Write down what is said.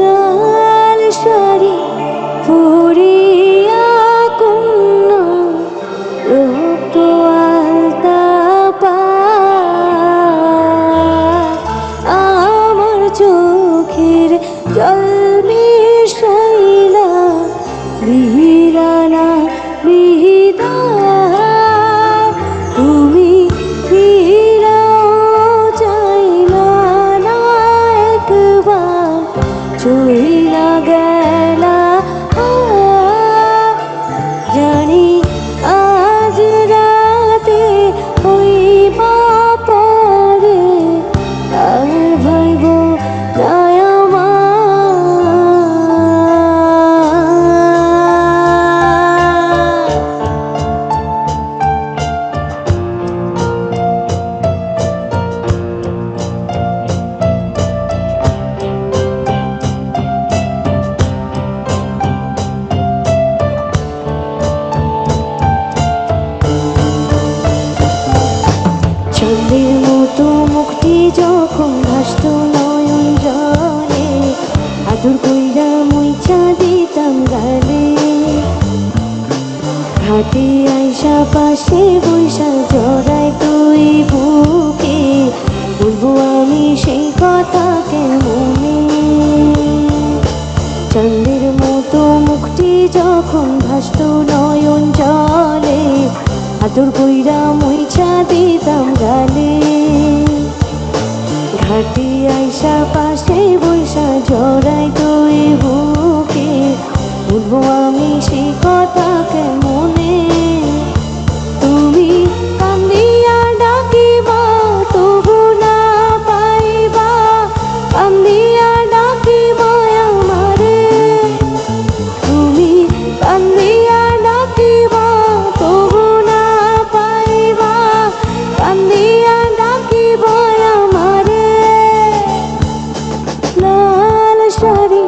লাল শাড়ি পরিয়া কুন্ন রক্ত আলতা আমার চোখের জল যখন ভাসত নয়ন জলে, আদর কইরা মুইচা দিতাম গালে। ঘাটে আইসা পাশে বৈশা জড়াই তুই বুকে, বলব আমি সেই কথা কেমনে? চন্দ্রের মতো মুক্তি যখন ভাসত নয়ন জলে, আদর আইসা পাশে বৈশা জড়াই তুই বুকে। বলব আমি সেই কথা শাড়ি